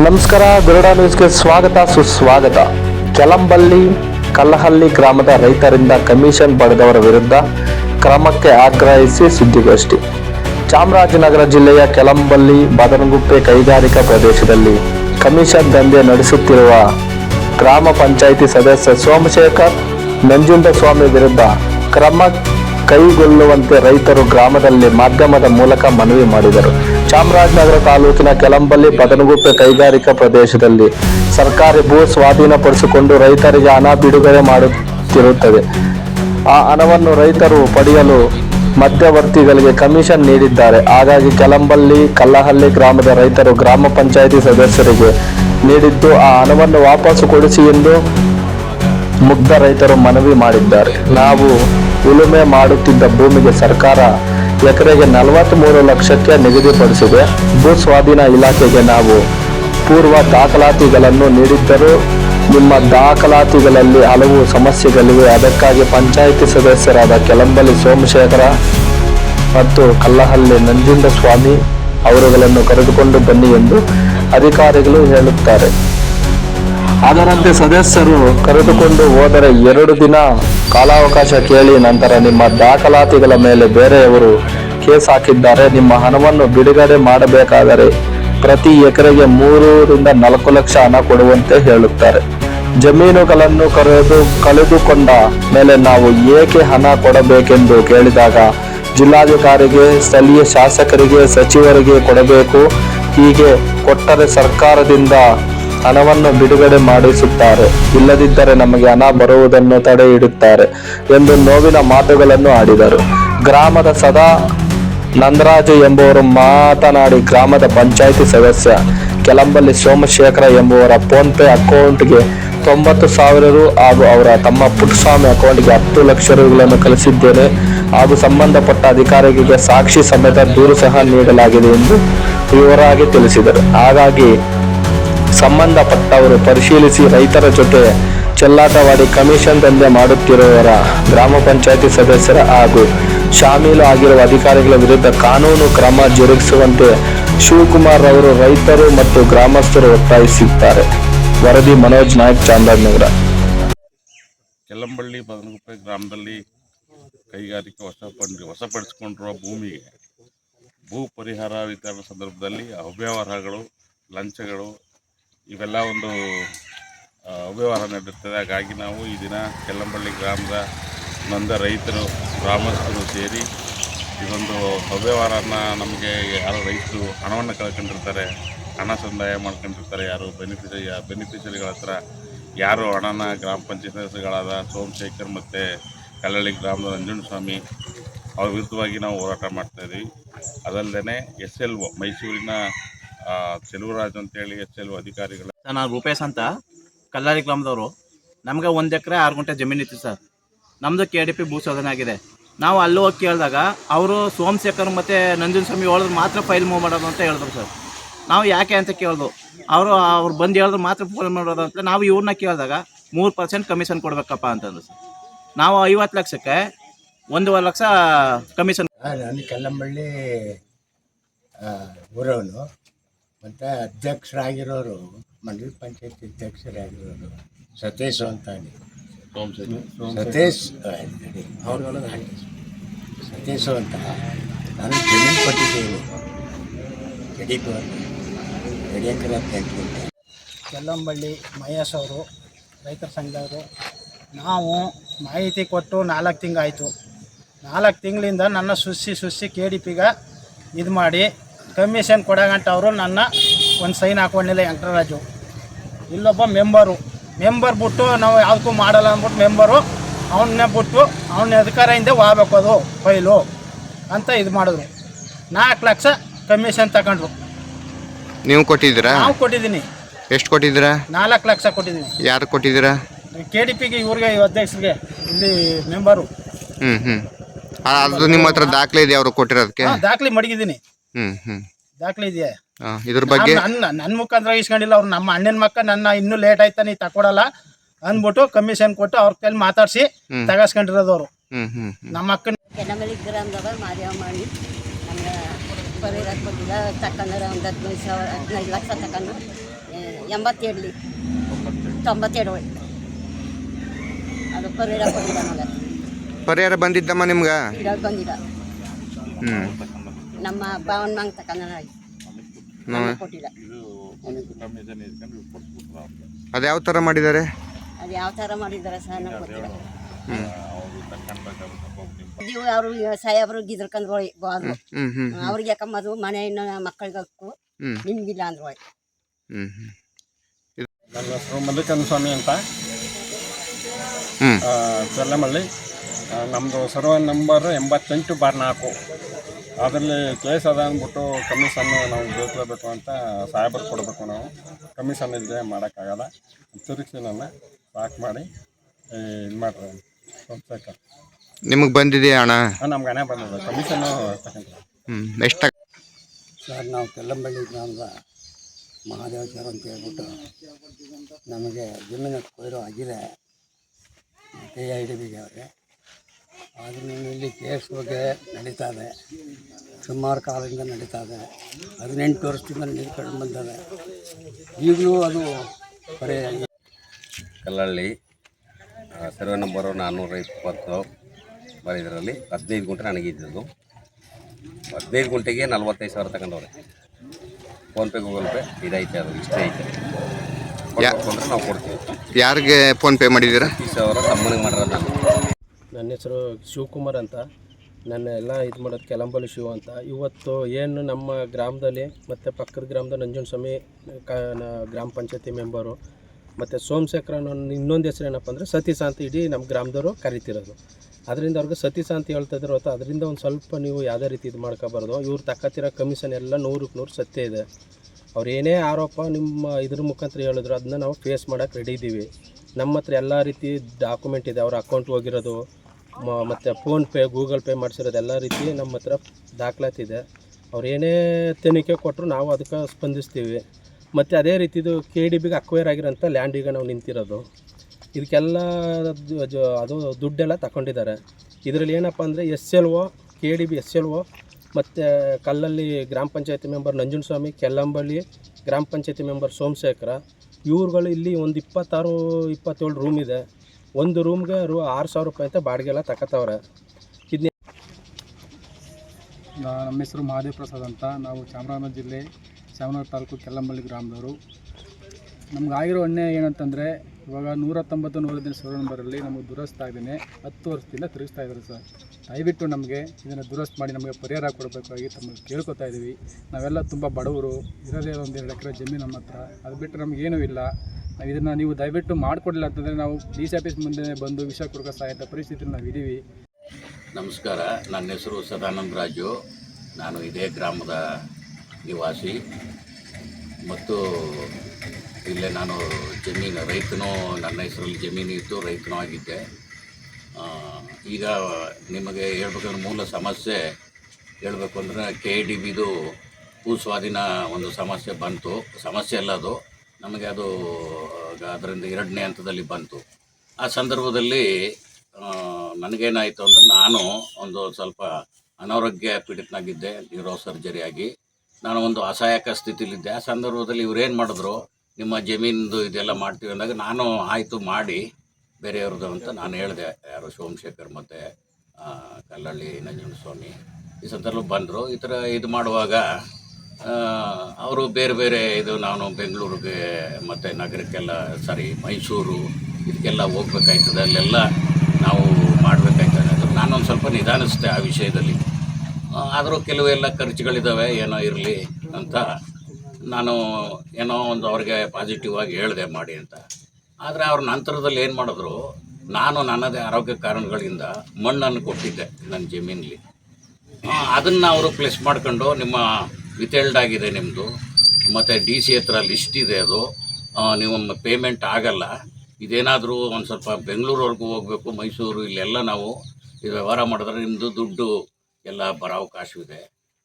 ನಮಸ್ಕಾರ ಗರುಡ ನ್ಯೂಸ್ಗೆ ಸ್ವಾಗತ, ಸುಸ್ವಾಗತ. ಕೆಲಂಬಲ್ಲಿ, ಕಲ್ಲಹಳ್ಳಿ ಗ್ರಾಮದ ರೈತರಿಂದ ಕಮಿಷನ್ ಪಡೆದವರ ವಿರುದ್ಧ ಕ್ರಮಕ್ಕೆ ಆಗ್ರಹಿಸಿ ಸುದ್ದಿಗೋಷ್ಠಿ. ಚಾಮರಾಜನಗರ ಜಿಲ್ಲೆಯ ಕೆಲಂಬಲ್ಲಿ, ಬದನಗುಪ್ಪೆ ಕೈಗಾರಿಕಾ ಪ್ರದೇಶದಲ್ಲಿ ಕಮಿಷನ್ ದಂಧೆ ನಡೆಸುತ್ತಿರುವ ಗ್ರಾಮ ಪಂಚಾಯಿತಿ ಸದಸ್ಯ ಸೋಮಶೇಖರ್, ನಂಜುಂಡಸ್ವಾಮಿ ವಿರುದ್ಧ ಕ್ರಮ ಕೈಗೊಳ್ಳುವಂತೆ ರೈತರು ಗ್ರಾಮದಲ್ಲಿ ಮಾಧ್ಯಮದ ಮೂಲಕ ಮನವಿ ಮಾಡಿದರು. ಚಾಮರಾಜನಗರ ತಾಲೂಕಿನ ಕೆಲಂಬಲ್ಲಿ ಬದನಗುಪ್ಪೆ ಕೈಗಾರಿಕಾ ಪ್ರದೇಶದಲ್ಲಿ ಸರ್ಕಾರಿ ಭೂ ಸ್ವಾಧೀನಪಡಿಸಿಕೊಂಡು ರೈತರಿಗೆ ಹಣ ಬಿಡುಗಡೆ ಮಾಡುತ್ತಿರುತ್ತದೆ. ಆ ಹಣವನ್ನು ರೈತರು ಪಡೆಯಲು ಮಧ್ಯವರ್ತಿಗಳಿಗೆ ಕಮಿಷನ್ ನೀಡಿದ್ದಾರೆ. ಹಾಗಾಗಿ ಕೆಲಂಬಲ್ಲಿ ಕಲ್ಲಹಳ್ಳಿ ಗ್ರಾಮದ ರೈತರು ಗ್ರಾಮ ಪಂಚಾಯಿತಿ ಸದಸ್ಯರಿಗೆ ನೀಡಿದ್ದು ಆ ಹಣವನ್ನು ವಾಪಸ್ಸು ಕೊಡಿಸಿ ಎಂದು ಮುಗ್ಧ ರೈತರು ಮನವಿ ಮಾಡಿದ್ದಾರೆ. ನಾವು ಉಳುಮೆ ಮಾಡುತ್ತಿದ್ದ ಭೂಮಿಗೆ ಸರ್ಕಾರ ಎಕರೆಗೆ ನಲವತ್ತ್ಮೂರು ಲಕ್ಷಕ್ಕೆ ನಿಗದಿಪಡಿಸಿದೆ. ಭೂ ಸ್ವಾಧೀನ ಇಲಾಖೆಗೆ ನಾವು ಪೂರ್ವ ದಾಖಲಾತಿಗಳನ್ನು ನೀಡಿದ್ದರೂ ನಿಮ್ಮ ದಾಖಲಾತಿಗಳಲ್ಲಿ ಹಲವು ಸಮಸ್ಯೆಗಳಿವೆ. ಅದಕ್ಕಾಗಿ ಪಂಚಾಯಿತಿ ಸದಸ್ಯರಾದ ಕೆಲಂಬಲಿ ಸೋಮಶೇಖರ ಮತ್ತು ಕಲ್ಲಹಳ್ಳಿ ನಂಜುಂಡಸ್ವಾಮಿ ಅವರುಗಳನ್ನು ಕರೆದುಕೊಂಡು ಬನ್ನಿ ಎಂದು ಅಧಿಕಾರಿಗಳು ಹೇಳುತ್ತಾರೆ. ಅದರಂತೆ ಸದಸ್ಯರು ಕರೆದುಕೊಂಡು ಹೋದರೆ ಎರಡು ದಿನ ಕಾಲಾವಕಾಶ ಕೇಳಿ ನಂತರ ನಿಮ್ಮ ದಾಖಲಾತಿಗಳ ಮೇಲೆ ಬೇರೆಯವರು ಕೇಸ್ ಹಾಕಿದ್ದಾರೆ. ನಿಮ್ಮ ಹಣವನ್ನು ಬಿಡುಗಡೆ ಮಾಡಬೇಕಾದರೆ ಪ್ರತಿ ಎಕರೆಗೆ ಮೂರರಿಂದ ನಾಲ್ಕು ಲಕ್ಷ ಹಣ ಕೊಡುವಂತೆ ಹೇಳುತ್ತಾರೆ. ಜಮೀನುಗಳನ್ನು ಕರೆದು ಕಳೆದುಕೊಂಡ ಮೇಲೆ ನಾವು ಏಕೆ ಹಣ ಕೊಡಬೇಕೆಂದು ಕೇಳಿದಾಗ ಜಿಲ್ಲಾಧಿಕಾರಿಗೆ, ಸ್ಥಳೀಯ ಶಾಸಕರಿಗೆ, ಸಚಿವರಿಗೆ ಕೊಡಬೇಕು. ಹೀಗೆ ಕೊಟ್ಟರೆ ಸರ್ಕಾರದಿಂದ ಹಣವನ್ನು ಬಿಡುಗಡೆ ಮಾಡಿಸುತ್ತಾರೆ. ಇಲ್ಲದಿದ್ದರೆ ನಮಗೆ ಹಣ ಬರುವುದನ್ನು ತಡೆ ಇಡುತ್ತಾರೆ ಎಂದು ನೋವಿನ ಮಾತುಗಳನ್ನು ಆಡಿದರು. ಗ್ರಾಮದ ಸದಾ ನಂದರಾಜು ಎಂಬುವರು ಮಾತನಾಡಿ, ಗ್ರಾಮದ ಪಂಚಾಯಿತಿ ಸದಸ್ಯ ಕೆಲಂಬಲ್ಲಿ ಸೋಮಶೇಖರ ಎಂಬುವರ ಫೋನ್ ಪೇ ಅಕೌಂಟ್ಗೆ ತೊಂಬತ್ತು ಸಾವಿರ ರು ಹಾಗೂ ಅವರ ತಮ್ಮ ಪುಟ್ಟಸ್ವಾಮಿ ಅಕೌಂಟ್ಗೆ ಹತ್ತು ಲಕ್ಷ ರುಗಳನ್ನು ಕಳಿಸಿದ್ದೇನೆ. ಹಾಗೂ ಸಂಬಂಧಪಟ್ಟ ಅಧಿಕಾರಿಗಳಿಗೆ ಸಾಕ್ಷಿ ಸಮೇತ ದೂರು ಸಹ ನೀಡಲಾಗಿದೆ ಎಂದು ವಿವರವಾಗಿ ತಿಳಿಸಿದರು. ಹಾಗಾಗಿ ಸಂಬಂಧಪಟ್ಟವರು ಪರಿಶೀಲಿಸಿ ರೈತರ ಜೊತೆ ಚೆಲ್ಲಾಟವಾಡಿ ಕಮಿಷನ್ ದಂಧೆ ಮಾಡುತ್ತಿರುವವರ ಗ್ರಾಮ ಪಂಚಾಯತಿ ಸದಸ್ಯರ ಹಾಗೂ ಶಾಮೀಲು ಆಗಿರುವ ಅಧಿಕಾರಿಗಳ ವಿರುದ್ಧ ಕಾನೂನು ಕ್ರಮ ಜರುಗಿಸುವಂತೆ ಶಿವಕುಮಾರ್ ಅವರು ರೈತರು ಮತ್ತು ಗ್ರಾಮಸ್ಥರು ಒತ್ತಾಯಿಸಿದ್ದಾರೆ. ವರದಿ ಮನೋಜ್ ನಾಯಕ್ ಚಾಮರಾಜನಗರ ಕೆಲಂಬಳ್ಳಿ ಬದನಗುಪ್ಪೆ ಗ್ರಾಮದಲ್ಲಿ ಕೈಗಾರಿಕೆ ವಶಪಡಿ ವಶಪಡಿಸಿಕೊಂಡಿರುವ ಭೂಮಿಗೆ ಭೂ ಪರಿಹಾರ ವಿತರಣೆ ಸಂದರ್ಭದಲ್ಲಿ ಅವ್ಯವಹಾರಗಳು, ಲಂಚಗಳು ಇವೆಲ್ಲ ಒಂದು ಅವ್ಯವಹಾರ ನಡೆಯುತ್ತದೆ. ಹಾಗಾಗಿ ನಾವು ಈ ದಿನ ಕೆಲ್ಲಂಬಳ್ಳಿ ಗ್ರಾಮದ ನೊಂದ ರೈತರು, ಗ್ರಾಮಸ್ಥರು ಸೇರಿ ಇದೊಂದು ಅವ್ಯವಹಾರನ ನಮಗೆ ಯಾರು ರೈತರು ಹಣವನ್ನು ಕಳ್ಕೊಂಡಿರ್ತಾರೆ, ಹಣ ಸಂದಾಯ ಮಾಡ್ಕೊಂಡಿರ್ತಾರೆ ಯಾರು ಬೆನಿಫಿಷರಿ ಬೆನಿಫಿಷರಿಗಳ ಹತ್ರ ಯಾರು ಹಣನ ಗ್ರಾಮ ಪಂಚಾಯತ್ ಸದಸ್ಯಗಳಾದ ಸೋಮಶೇಖರ್ ಮತ್ತು ಕಲ್ಲಳ್ಳಿ ಗ್ರಾಮದ ನಂಜುಂಡಸ್ವಾಮಿ ಅವ್ರ ವಿರುದ್ಧವಾಗಿ ನಾವು ಹೋರಾಟ ಮಾಡ್ತಾಯಿದ್ದೀವಿ ಅದಲ್ಲದೆ ಎಸ್ ಎಲ್ ಒ, ಮೈಸೂರಿನ ಚೆಲುವರಾಜ್ ಅಂತೇಳಿ ಎಚ್ ಎಲ್ ಹೇಳಿ ಅಧಿಕಾರಿಗಳ ಸರ್ ನಾನು ರೂಪೇಶ್ ಅಂತ. ಕಲ್ಲಾರಿ ಗ್ರಾಮದವರು. ನಮಗೆ ಒಂದು ಎಕರೆ ಆರು ಗಂಟೆ ಜಮೀನು ಇತ್ತು ಸರ್. ನಮ್ಮದು ಕೆ ಡಿ ಪಿ ಭೂ ಶೋಧನೆ ಆಗಿದೆ. ನಾವು ಅಲ್ಲಿ ಹೋಗಿ ಕೇಳಿದಾಗ ಅವರು ಸೋಮಶೇಖರ್ ಮತ್ತು ನಂಜನ್ ಸ್ವಾಮಿ ಹೇಳಿದ್ರು ಮಾತ್ರ ಫೈಲ್ ಮೂವ್ ಮಾಡೋದು ಅಂತ ಹೇಳಿದ್ರು ಸರ್. ನಾವು ಯಾಕೆ ಅಂತ ಕೇಳಿದ್ರು ಅವರು ಅವ್ರು ಬಂದು ಹೇಳಿದ್ರು ಮಾತ್ರ ಫೋನ್ ಮಾಡೋದು ಅಂತ ನಾವು ಇವ್ರನ್ನ ಕೇಳಿದಾಗ ಮೂರು ಪರ್ಸೆಂಟ್ ಕಮಿಷನ್ ಕೊಡಬೇಕಪ್ಪ ಅಂತಂದ್ರು ಸರ್. ನಾವು ಐವತ್ತು ಲಕ್ಷಕ್ಕೆ ಒಂದೂವರೆ ಲಕ್ಷ ಕಮಿಷನ್ ನಾನು ಕಲ್ಲಂಬಳ್ಳಿ ಊರವನು. ಮತ್ತು ಅಧ್ಯಕ್ಷರಾಗಿರೋರು ಮಂಡಲ ಪಂಚಾಯತ್ ಅಧ್ಯಕ್ಷರಾಗಿರೋರು ಸತೀಶ್ ಅಂತ ಸತೀಶ್. ಸತೀಶ್. ಅಂತ. ನಾನು ಜಮೀನು ಕೊಟ್ಟಿದ್ದೀನಿ. ಎಡಿಪು ಚೆಲ್ಲಂಬಳ್ಳಿ ಕೆಲ್ಲಂಬಳ್ಳಿ ಮಹೇಶ್ ಅವರು ರೈತರ ಸಂಘದವರು ನಾವು ಮಾಹಿತಿ ಕೊಟ್ಟು ನಾಲ್ಕು ತಿಂಗಳಾಯಿತು. ನಾಲ್ಕು ತಿಂಗಳಿಂದ ನನ್ನ ಸುಸ್ಸಿ ಸುಸ್ಸಿ ಕೆ ಡಿ ಪಿಗೆ ಇದು ಮಾಡಿ ಕಮಿಷನ್ ಕೊಡಗಂಟ ಅವರು ನನ್ನ ಒಂದು ಸೈನ್ ಹಾಕೊಂಡಿಲ್ಲ ವೆಂಕಟರಾಜು. ಇಲ್ಲೊಬ್ಬ ಮೆಂಬರು ಮೆಂಬರ್ ಬಿಟ್ಟು ನಾವು ಯಾವುದಕ್ಕೂ ಮಾಡಲ್ಲ ಅಂದ್ಬಿಟ್ಟು ಮೆಂಬರು ಅವನ್ನ ಬಿಟ್ಟು ಅವನ ಅಧಿಕಾರದಿಂದ ಹೋಗ್ಬೇಕು ಅದು ಫೈಲು ಅಂತ ಇದು ಮಾಡಿದ್ರು. ನಾಲ್ಕು ಲಕ್ಷ ಕಮಿಷನ್ ತಗೊಂಡ್ರು. ನೀವು ಕೊಟ್ಟಿದ್ದೀರಾ? ನಾವು ಕೊಟ್ಟಿದ್ದೀನಿ. ಎಷ್ಟು ಕೊಟ್ಟಿದ್ದೀರಾ? ನಾಲ್ಕು ಲಕ್ಷ ಕೊಟ್ಟಿದ್ದೀನಿ. ಯಾರು ಕೊಟ್ಟಿದ್ದೀರಾ? ಕೆ ಡಿ ಪಿಗೆ ಇವ್ರಿಗೆ ಅಧ್ಯಕ್ಷರಿಗೆ ಇಲ್ಲಿ ಮೆಂಬರು ಹ್ಞೂ ಹ್ಞೂ ಅದು ನಿಮ್ಮ ಹತ್ರ ದಾಖಲೆ ಇದೆ ಅವರು ಕೊಟ್ಟಿರೋದಕ್ಕೆ? ದಾಖಲೆ ಮಡಗಿದ್ದೀನಿ. ಹ್ಞೂ ಹ್ಞೂ ದಾಖಲೆ ಇದೆಯಾ? ಇದ್ರ ಬಗ್ಗೆ ನನ್ನ ನನ್ನ ಮುಖಾಂತರ ಇಸ್ಕೊಂಡಿಲ್ಲ ಅವ್ರು ನಮ್ಮ ಅಣ್ಣನ ಮಕ್ಕ ನನ್ನ ಇನ್ನೂ ಲೇಟ್ ಆಯ್ತಾ ನೀ ತಕೊಡಲ್ಲ ಅಂದ್ಬಿಟ್ಟು ಕಮಿಷನ್ ಕೊಟ್ಟು ಅವ್ರ ಕೈಲಿ ಮಾತಾಡ್ಸಿ ತಗಸ್ಕೊಂಡಿರೋದು ಅವರು. ಹ್ಞೂ ಹ್ಞೂ ನಮ್ಮ ಅಕ್ಕನ ಕೆನಮಳಿ ಗ್ರಾಮದಾಗ ಮಾದೇವ ಮಾಡಿ ನಮ್ಗೆ ಪರಿಹಾರ ಕೊಟ್ಟಿಲ್ಲ ತಕೊಂಡ್ರೆ ಒಂದು ಹದಿನೈದು ಸಾವಿರ ಹದಿನೈದು ಲಕ್ಷ ತಕೊಂಡು ಎಂಬತ್ತೇಳು ತೊಂಬತ್ತೆರಡು ಅದು ಪರಿಹಾರ ಕೊಟ್ಟಿಲ್ಲ ನಮಗೆ. ಪರಿಹಾರ ಬಂದಿದ್ದಮ್ಮ ನಿಮ್ಗೆ? ಬಂದಿಲ್ಲ ಹ್ಞೂ ನಮ್ಮ ಭಾವನ ಮಂಗ್ ತಕೊಂಡ ಕೊಟ್ಟಿಲ್ಲ. ಅದು ಯಾವ ತರ ಮಾಡಿದ್ದಾರೆ? ಅದು ಯಾವ ತರ ಮಾಡಿದ್ದಾರೆ ಸರ್ ನಮ್ಗೆ ಗೊತ್ತಿಲ್ಲ. ನೀವು ಅವರು ಸಾಹೇಬರು ಗಿದ್ರಕಂದ್ರು ಹ್ಞೂ ಅವ್ರಿಗೆ ಯಾಕಮ್ಮದು ಮನೆ ಇನ್ನು ಮಕ್ಕಳಿಗೆ ಹಕ್ಕು ಹ್ಮ್. ನಿಮ್ಗಿಲ್ಲ ಅಂದ್ರು ನನ್ನ ಹೆಸರು ಮಲ್ಲಿಕನ್ ಸ್ವಾಮಿ ಅಂತ. ಚೆಲ್ಲಮಳ್ಳಿ ನಮ್ಮದು ಸರ್ವ ನಂಬರ್ ಎಂಬತ್ತೆಂಟು ಬಾರ್ ನಾಲ್ಕು. ಅದರಲ್ಲಿ ಕೇಸ್ ಅದ ಅಂದ್ಬಿಟ್ಟು ಕಮಿಷನ್ನು ನಾವು ಬೇಕಲೇಬೇಕು ಅಂತ ಸಾಹೇಬರು ಕೊಡಬೇಕು ನಾವು. ಕಮಿಷನ್ ಇಲ್ಲದೆ ಮಾಡೋಕ್ಕಾಗಲ್ಲ. ತಿರುಗಿಸಿ ನನ್ನ ಪ್ಯಾಕ್ ಮಾಡಿ ಇದು ಮಾಡ್ರಿ. ಸ್ವಲ್ಪ ನಿಮಗೆ ಬಂದಿದೆಯಾ ಅಣ್ಣ? ನಮ್ಗೆ ಹಣ ಬಂದಿದೆ. ಕಮಿಷನ್ನು ಹ್ಞೂ ಎಷ್ಟು ಸರ್ ನಾವು ಕೆಲ್ಲಂಬಳ್ಳಿ ಗ್ರಾಮದ ಮಹಾದೇವ ಸರ್ ಅಂತ ಹೇಳ್ಬಿಟ್ಟು ನಮಗೆ ಜಮೀನು ಕೊಯ್ಲು ಆಗಿದೆ ಕೆ ಐ ಡಿ ಬಿಗೆ ಅವರಿಗೆ ಇಲ್ಲಿ ಕೇಸ್ ಬಗ್ಗೆ ನಡೀತಾ ಇದೆ. ಸುಮಾರು ಕಾಲದಿಂದ ನಡೀತಾ ಇದೆ. ಹದಿನೆಂಟು ವರ್ಷದಿಂದ ನಡೀಕೊಂಡು ಬಂದಿದೆ. ಈಗಲೂ ಅದು ಪರಿಹಾರ ಕಲ್ಲಳ್ಳಿ ಸರ್ವೆ ನಂಬರು ನಾನ್ನೂರ ಇಪ್ಪತ್ತು ಇದರಲ್ಲಿ ಹದಿನೈದು ಗುಂಟೆ ನನಗಿದ್ದು ಹದಿನೈದು ಗುಂಟೆಗೆ ನಲ್ವತ್ತೈದು ಸಾವಿರ ತಗೊಂಡವ್ರೆ. ಫೋನ್ಪೇ ಗೂಗಲ್ ಪೇ ಇದೈತೆ ಅದು ಇಷ್ಟೇ ಐತೆ. ಕೊಡ್ಬೇಕು ಅಂದ್ರೆ ನಾವು ಕೊಡ್ತೀವಿ. ಯಾರಿಗೆ ಫೋನ್ಪೇ ಮಾಡಿದ್ದೀರಾ? ಈ ಸಾವಿರ ತಮ್ಮನಿಗೆ ಮಾಡಿರೋದು ನಾನು. ನನ್ನ ಹೆಸರು ಶಿವಕುಮಾರ್ ಅಂತ. ನನ್ನ ಎಲ್ಲ ಇದು ಮಾಡೋದು ಕೆಲಂಬಲಿ ಶಿವ ಅಂತ. ಇವತ್ತು ಏನು ನಮ್ಮ ಗ್ರಾಮದಲ್ಲಿ ಮತ್ತು ಪಕ್ಕದ ಗ್ರಾಮದ ನಂಜುಂಡಸ್ವಾಮಿ ಕ ಗ್ರಾಮ ಪಂಚಾಯತಿ ಮೆಂಬರು ಮತ್ತು ಸೋಮಶೇಖರ ಇನ್ನೊಂದು ಹೆಸರು ಏನಪ್ಪ ಅಂದರೆ ಸತೀಶ ಅಂತ ಇಡೀ ನಮ್ಮ ಗ್ರಾಮದವರು ಕರಿತಿರೋದು. ಅದರಿಂದ ಅವ್ರಿಗೆ ಸತೀಶ ಅಂತ ಹೇಳ್ತಾ ಇದ್ರು ಹೊತ್ತು ಅದರಿಂದ ಒಂದು ಸ್ವಲ್ಪ ನೀವು ಯಾವುದೇ ರೀತಿ ಇದು ಮಾಡ್ಕೋಬಾರ್ದು. ಇವ್ರು ತಕ್ಕತ್ತಿರೋ ಕಮಿಷನ್ ಎಲ್ಲ ನೂರಕ್ಕೆ ನೂರು ಸತ್ಯ ಇದೆ. ಅವ್ರು ಏನೇ ಆರೋಪ ನಿಮ್ಮ ಇದ್ರ ಮುಖಾಂತರ ಹೇಳಿದ್ರು ಅದನ್ನ ನಾವು ಫೇಸ್ ಮಾಡೋಕ್ಕೆ ರೆಡಿ ಇದ್ದೀವಿ ನಮ್ಮ ಹತ್ರ ಎಲ್ಲ ರೀತಿ ಡಾಕ್ಯುಮೆಂಟ್ ಇದೆ. ಅವ್ರ ಅಕೌಂಟ್ ಹೋಗಿರೋದು ಮತ್ತು ಫೋನ್ಪೇ ಗೂಗಲ್ ಪೇ ಮಾಡಿಸಿರೋದು ಎಲ್ಲ ರೀತಿ ನಮ್ಮ ಹತ್ರ ದಾಖಲಾತಿದೆ ಅವ್ರು ಏನೇ ತನಿಖೆ ಕೊಟ್ಟರು ನಾವು ಅದಕ್ಕೆ ಸ್ಪಂದಿಸ್ತೀವಿ. ಮತ್ತು ಅದೇ ರೀತಿದು ಕೆ ಡಿ ಬಿಗೆ ಅಕ್ವೈರ್ ಆಗಿರೋಂಥ ಈಗ ನಾವು ನಿಂತಿರೋದು. ಇದಕ್ಕೆಲ್ಲ ಅದು ದುಡ್ಡೆಲ್ಲ ತಗೊಂಡಿದ್ದಾರೆ ಇದರಲ್ಲಿ ಏನಪ್ಪ ಅಂದರೆ S L O K D B S L O, ಮತ್ತು ಕಲ್ಲಲ್ಲಿ ಗ್ರಾಮ ಪಂಚಾಯತಿ ಮೆಂಬರ್ ನಂಜುನಸ್ವಾಮಿ ಕೆಲ್ಲಂಬಳ್ಳಿ ಗ್ರಾಮ ಪಂಚಾಯತಿ ಮೆಂಬರ್ ಸೋಮಶೇಖರ, ಇವ್ರುಗಳು ಇಲ್ಲಿ ಒಂದು ಇಪ್ಪತ್ತಾರು, ಇಪ್ಪತ್ತೇಳು ರೂಮ್ ಇದೆ. ಒಂದು ರೂಮ್ಗೆ ರೂ ಆರು ಸಾವಿರ ರೂಪಾಯಿ ಅಂತ ಬಾಡಿಗೆ ಎಲ್ಲ ತಗೋತವ್ರೆ ನಮ್ಮ ಹೆಸರು ಮಹಾದೇವ ಪ್ರಸಾದ್ ಅಂತ. ನಾವು ಚಾಮರಾಜನಗರ ಜಿಲ್ಲೆ ಚಾಮರಾಜ ತಾಲೂಕು ಕೆಲ್ಲಂಬಳ್ಳಿ ಗ್ರಾಮದವರು. ನಮ್ಗೆ ಆಗಿರೋ ಅನ್ಯಾಯ ಏನಂತಂದರೆ, ಇವಾಗ ನೂರ ತೊಂಬತ್ತು ನೂರ ಹದಿನೈದು ಸಾವಿರ ನಂಬರಲ್ಲಿ ನಮಗೆ ದುರಸ್ತ ಆಗಿದ್ದೇನೆ. ಹತ್ತು ವರ್ಷದಿಂದ ತಿರುಗಿಸ್ತಾ ಇದ್ದಾರೆ ಸರ್. ದಯವಿಟ್ಟು ನಮಗೆ ಇದನ್ನು ದುರಸ್ತು ಮಾಡಿ ನಮಗೆ ಪರಿಹಾರ ಕೊಡಬೇಕಾಗಿ ತಮ್ಮಲ್ಲಿ ಕೇಳ್ಕೊತಾ ಇದ್ದೀವಿ ನಾವೆಲ್ಲ ತುಂಬ ಬಡವರು, ಇರೋದೇ ಒಂದು ಎರಡು ಎಕರೆ ಜಮೀನು ನಮ್ಮ ಹತ್ರ. ಅದು ಬಿಟ್ಟರೆ ನಮಗೇನೂ ಇಲ್ಲ. ಇದನ್ನು ನೀವು ದಯವಿಟ್ಟು ಮಾಡಿಕೊಡಲಿಲ್ಲ ಅಂತಂದರೆ ನಾವು ಡಿ ಸಿ ಆಫೀಸ್ ಮುಂದೆ ಬಂದು ವಿಷಯ ಕೊಡೋಕೆ ಸಹಾಯತ ಪರಿಸ್ಥಿತಿಯಲ್ಲಿ ನಾವು ಇದ್ದೀವಿ ನಮಸ್ಕಾರ, ನನ್ನ ಹೆಸರು ಸದಾನಂದ ರಾಜು. ನಾನು ಇದೇ ಗ್ರಾಮದ ನಿವಾಸಿ. ಮತ್ತು ಇಲ್ಲೇ ನಾನು ಜಮೀನು, ರೈತನೂ, ನನ್ನ ಹೆಸರಲ್ಲಿ ಜಮೀನು ಇತ್ತು, ರೈತನೂ ಆಗಿದ್ದೆ. ಈಗ ನಿಮಗೆ ಹೇಳ್ಬೇಕಂದ್ರೆ ಮೂಲ ಸಮಸ್ಯೆ ಹೇಳಬೇಕು ಅಂದರೆ ಕೆ ಡಿ ಬಿದು ಭೂ ಸ್ವಾಧೀನ ಒಂದು ಸಮಸ್ಯೆ ಬಂತು. ಸಮಸ್ಯೆ ಅಲ್ಲ ಅದು. ನಮಗೆ ಅದು ಅದರಿಂದ ಎರಡನೇ ಹಂತದಲ್ಲಿ ಬಂತು. ಆ ಸಂದರ್ಭದಲ್ಲಿ ನನಗೇನಾಯಿತು ಅಂದ್ರೆ ನಾನು ಒಂದು ಸ್ವಲ್ಪ ಅನಾರೋಗ್ಯ ಪೀಡಿತನಾಗಿದ್ದೆ, ನ್ಯೂರೋ ಸರ್ಜರಿ ಆಗಿ. ನಾನು ಒಂದು ಅಸಹಾಯಕ ಸ್ಥಿತಿಯಲ್ಲಿದ್ದೆ. ಆ ಸಂದರ್ಭದಲ್ಲಿ ಇವ್ರು ಏನು ಮಾಡಿದ್ರು, ನಿಮ್ಮ ಜಮೀನ್ದು ಇದೆಲ್ಲ ಮಾಡ್ತೀವಿ ಅಂದಾಗ ನಾನು ಆಯಿತು ಮಾಡಿ ಬೇರೆಯವ್ರದ್ದು ಅಂತ ನಾನು ಹೇಳಿದೆ. ಯಾರು ಸೋಮಶೇಖರ್ ಮತ್ತು ಕಲ್ಲಳ್ಳಿ ನಂಜುಂಡಸ್ವಾಮಿ ಈ ಸಂದರ್ಭ ಬಂದರು. ಈ ಥರ ಇದು ಮಾಡುವಾಗ ಅವರು ಬೇರೆ ಬೇರೆ ಇದು ನಾನು ಬೆಂಗಳೂರಿಗೆ ಮತ್ತು ನಗರಕ್ಕೆಲ್ಲ ಸಾರಿ, ಮೈಸೂರು, ಇದಕ್ಕೆಲ್ಲ ಹೋಗ್ಬೇಕಾಯ್ತದೆ. ಅಲ್ಲೆಲ್ಲ ನಾವು ಮಾಡಬೇಕಾಯ್ತದೆ. ಅದು ನಾನೊಂದು ಸ್ವಲ್ಪ ನಿಧಾನಿಸ್ತೆ ಆ ವಿಷಯದಲ್ಲಿ. ಆದರೂ ಕೆಲವೆಲ್ಲ ಖರ್ಚುಗಳಿದ್ದಾವೆ ಏನೋ ಇರಲಿ ಅಂತ. ನಾನು ಏನೋ ಒಂದು ಅವ್ರಿಗೆ ಪಾಸಿಟಿವ್ ಆಗಿ ಹೇಳಿದೆ ಮಾಡಿ ಅಂತ. ಆದರೆ ಅವ್ರ ನಂತರದಲ್ಲಿ ಏನು ಮಾಡಿದ್ರು, ನಾನು ನನ್ನದೇ ಆರೋಗ್ಯ ಕಾರಣಗಳಿಂದ ಮಣ್ಣನ್ನು ಕೊಟ್ಟಿದ್ದೆ ನನ್ನ ಜಮೀನಲ್ಲಿ. ಅದನ್ನು ಅವರು ಪ್ಲೇಸ್ ಮಾಡ್ಕೊಂಡು ನಿಮ್ಮ ವಿತೇಲ್ಡ್ ಆಗಿದೆ ನಿಮ್ಮದು ಮತ್ತು ಡಿ ಸಿ ಹತ್ರ ಲಿಸ್ಟ್ ಇದೆ ಅದು. ನೀವು ಪೇಮೆಂಟ್ ಆಗಲ್ಲ. ಇದೇನಾದರೂ ಒಂದು ಸ್ವಲ್ಪ ಬೆಂಗಳೂರವರೆಗೂ ಹೋಗಬೇಕು, ಮೈಸೂರು, ಇಲ್ಲೆಲ್ಲ ನಾವು ಇದು ವ್ಯವಹಾರ ಮಾಡಿದ್ರೆ ನಿಮ್ಮದು ದುಡ್ಡು ಎಲ್ಲ ಬರೋ ಅವಕಾಶವಿದೆ.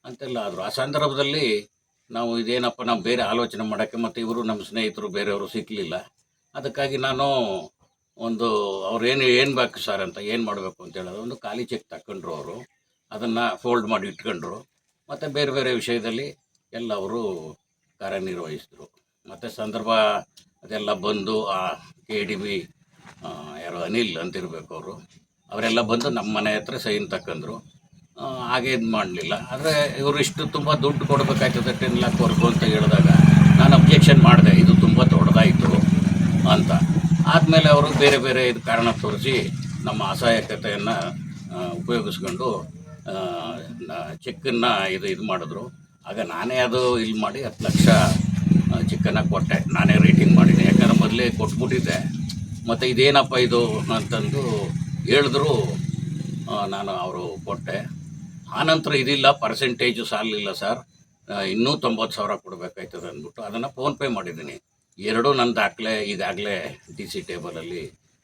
ಅಂತೆಲ್ಲ ಆದರೂ ಆ ಸಂದರ್ಭದಲ್ಲಿ ನಾವು ಇದೇನಪ್ಪ ನಾವು ಬೇರೆ ಆಲೋಚನೆ ಮಾಡೋಕ್ಕೆ ಮತ್ತು ಇವರು ನಮ್ಮ ಸ್ನೇಹಿತರು ಬೇರೆಯವರು ಸಿಕ್ಕಲಿಲ್ಲ ಅದಕ್ಕಾಗಿ ನಾನು ಒಂದು ಅವ್ರು ಏನು ಏನು ಬೇಕು ಸರ್ ಅಂತ ಏನು ಮಾಡಬೇಕು ಅಂತ ಹೇಳಿದ್ರೆ ಒಂದು ಖಾಲಿ ಚೆಕ್ ತಕ್ಕೊಂಡ್ರು ಅವರು. ಅದನ್ನು ಫೋಲ್ಡ್ ಮಾಡಿ ಇಟ್ಕೊಂಡ್ರು. ಮತ್ತು ಬೇರೆ ಬೇರೆ ವಿಷಯದಲ್ಲಿ ಎಲ್ಲ ಅವರು ಕಾರ್ಯನಿರ್ವಹಿಸಿದ್ರು. ಮತ್ತು ಸಂದರ್ಭ ಅದೆಲ್ಲ ಬಂದು ಆ ಕೆ ಡಿ ಬಿ ಯಾರು ಅನಿಲ್ ಅಂತಿರಬೇಕು ಅವರು. ಅವರೆಲ್ಲ ಬಂದು ನಮ್ಮ ಮನೆ ಹತ್ರ ಸೈನ್ ತಕ್ಕಂದ್ರು. ಹಾಗೆ ಇದು ಮಾಡಲಿಲ್ಲ. ಆದರೆ ಇವರು ಇಷ್ಟು ತುಂಬ ದುಡ್ಡು ಕೊಡಬೇಕಾಯ್ತದೆ ಟೆನ್ ಲ್ಯಾಕ್ವರೆಗೂ ಅಂತ ಹೇಳಿದಾಗ ನಾನು ಅಬ್ಜೆಕ್ಷನ್ ಮಾಡಿದೆ, ಇದು ತುಂಬ ದೊಡ್ಡದಾಯಿತು ಅಂತ. ಆದಮೇಲೆ ಅವರು ಬೇರೆ ಬೇರೆ ಇದು ಕಾರಣ ತೋರಿಸಿ ನಮ್ಮ ಅಸಹಾಯಕತೆಯನ್ನು ಉಪಯೋಗಿಸ್ಕೊಂಡು ಚೆಕ್ಕನ್ನು ಇದು ಇದು ಮಾಡಿದ್ರು. ಆಗ ನಾನೇ ಅದು ಇಲ್ಲಿ ಮಾಡಿ ಹತ್ತು ಲಕ್ಷ ಚಿಕ್ಕನ್ನ ಕೊಟ್ಟೆ. ನಾನೇ ರೇಟಿಂಗ್ ಮಾಡಿದ್ದೆ ಯಾಕಂದ್ರೆ ಮೊದಲೇ ಕೊಟ್ಬಿಟ್ಟಿದ್ದೆ. ಮತ್ತು ಇದೇನಪ್ಪ ಇದು ಅಂತಂದು ಹೇಳಿದ್ರು ನಾನು ಅವರು ಕೊಟ್ಟೆ. ಆನಂತರ ಇದಿಲ್ಲ ಪರ್ಸೆಂಟೇಜು ಸಾಲಿಲ್ಲ ಸರ್. ಇನ್ನೂ ತೊಂಬತ್ತು ಸಾವಿರ ಕೊಡಬೇಕಾಯ್ತದೆ ಅಂದ್ಬಿಟ್ಟು ಅದನ್ನು ಫೋನ್ಪೇ ಮಾಡಿದ್ದೀನಿ. ಎರಡೂ ನನ್ನ ದಾಖಲೆ ಈಗಾಗಲೇ ಡಿ ಸಿ ಟೇಬಲಲ್ಲಿ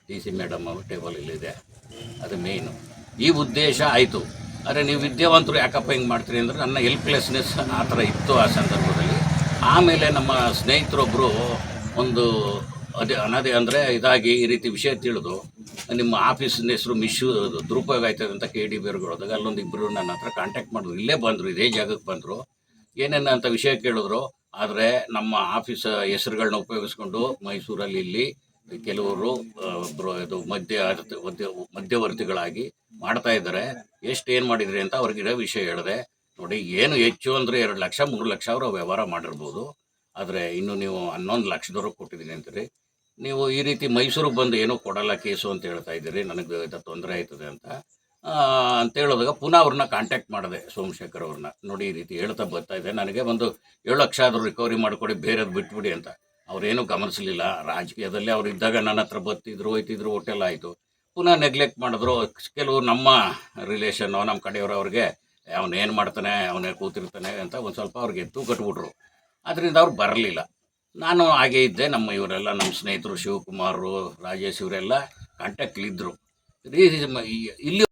ಡಿ ಸಿ ಮೇಡಮ್ ಟೇಬಲಲ್ಲಿದೆ ಅದು ಮೇಯ್ನು ಈ ಉದ್ದೇಶ ಆಯಿತು. ಆದರೆ ನೀವು ವಿದ್ಯಾವಂತರು ಯಾಕಪ್ಪ ಹಿಂಗೆ ಮಾಡ್ತೀರಿ ಅಂದರೆ ನನ್ನ ಹೆಲ್ಪ್ಲೆಸ್ನೆಸ್ ಆ ಥರ ಇತ್ತು ಆ ಸಂದರ್ಭದಲ್ಲಿ. ಆಮೇಲೆ ನಮ್ಮ ಸ್ನೇಹಿತರೊಬ್ಬರು ಒಂದು ಅದೇ ಅನದೇ ಅಂದರೆ ಇದಾಗಿ ಈ ರೀತಿ ವಿಷಯ ತಿಳಿದು ನಿಮ್ಮ ಆಫೀಸಿನ ಹೆಸರು ಮಿಶ್ಯೂ ದುರುಪಯೋಗ ಆಯ್ತದೆ ಅಂತ ಕೆ ಡಿ ಹೋದಾಗ ಅಲ್ಲೊಂದು ಇಬ್ಬರು ನನ್ನ ಹತ್ರ ಕಾಂಟ್ಯಾಕ್ಟ್ ಮಾಡಿದ್ರು. ಇಲ್ಲೇ ಬಂದರು, ಇದೇ ಜಾಗಕ್ಕೆ ಬಂದರು. ಏನೇನು ಅಂತ ವಿಷಯ ಕೇಳಿದ್ರು. ಆದರೆ ನಮ್ಮ ಆಫೀಸ್ ಹೆಸರುಗಳನ್ನ ಉಪಯೋಗಿಸ್ಕೊಂಡು ಮೈಸೂರಲ್ಲಿ ಇಲ್ಲಿ ಕೆಲವರು ಒಬ್ಬರು ಇದು ಮಧ್ಯ, ಮಧ್ಯವರ್ತಿಗಳಾಗಿ ಮಾಡ್ತಾ ಇದ್ದಾರೆ. ಎಷ್ಟು ಏನು ಮಾಡಿದ್ರಿ ಅಂತ ಅವ್ರಿಗಿರೋ ವಿಷಯ ಹೇಳಿದೆ. ನೋಡಿ, ಏನು ಹೆಚ್ಚು ಅಂದರೆ ಎರಡು ಲಕ್ಷ, ಮೂರು ಲಕ್ಷ ಅವರ ವ್ಯವಹಾರ ಮಾಡಿರ್ಬೋದು. ಆದರೆ ಇನ್ನು ನೀವು ಹನ್ನೊಂದು ಲಕ್ಷದವರು ಕೊಟ್ಟಿದ್ದೀನಿ ಅಂತೀರಿ. ನೀವು ಈ ರೀತಿ ಮೈಸೂರಿಗೆ ಬಂದು ಏನೂ ಕೊಡಲ್ಲ ಕೇಸು ಅಂತ ಹೇಳ್ತಾ ಇದ್ದೀರಿ. ನನಗೆ ತೊಂದರೆ ಆಯ್ತದೆ ಅಂತ. ಅಂತ ಹೇಳಿದಾಗ ಪುನಃ ಅವ್ರನ್ನ ಕಾಂಟ್ಯಾಕ್ಟ್ ಮಾಡಿದೆ ಸೋಮಶೇಖರ್ ಅವ್ರನ್ನ. ನೋಡಿ, ಈ ರೀತಿ ಹೇಳ್ತಾ ಬರ್ತಾ ಇದೆ. ನನಗೆ ಒಂದು ಏಳು ಲಕ್ಷ ಆದರೂ ರಿಕವರಿ ಮಾಡಿಕೊಡಿ, ಬೇರೆದು ಬಿಟ್ಬಿಡಿ ಅಂತ. ಅವ್ರೇನು ಗಮನಿಸಲಿಲ್ಲ. ರಾಜಕೀಯದಲ್ಲಿ ಅವ್ರು ಇದ್ದಾಗ ನನ್ನ ಹತ್ರ ಬತ್ತಿದ್ರು ಹೋಯ್ತಿದ್ರು ಹೋಟೆಲ್ ಆಯಿತು. ಪುನಃ ನೆಗ್ಲೆಕ್ಟ್ ಮಾಡಿದ್ರು. ಕೆಲವು ನಮ್ಮ ರಿಲೇಷನ್ನು ನಮ್ಮ ಕಡೆಯವರು ಅವ್ರಿಗೆ, ಅವನು ಏನು ಮಾಡ್ತಾನೆ, ಅವನೇ ಕೂತಿರ್ತಾನೆ ಅಂತ ಒಂದು ಸ್ವಲ್ಪ ಅವ್ರಿಗೆ ಎತ್ತು ಕಟ್ಬಿಟ್ರು. ಅದರಿಂದ ಅವ್ರು ಬರಲಿಲ್ಲ. ನಾನು ಹಾಗೆ ಇದ್ದೆ. ನಮ್ಮ ಇವರೆಲ್ಲ, ನಮ್ಮ ಸ್ನೇಹಿತರು ಶಿವಕುಮಾರು ರಾಜೇಶ್ ಇವರೆಲ್ಲ ಕಾಂಟ್ಯಾಕ್ಟ್ಲಿದ್ದರು ಇಲ್ಲಿ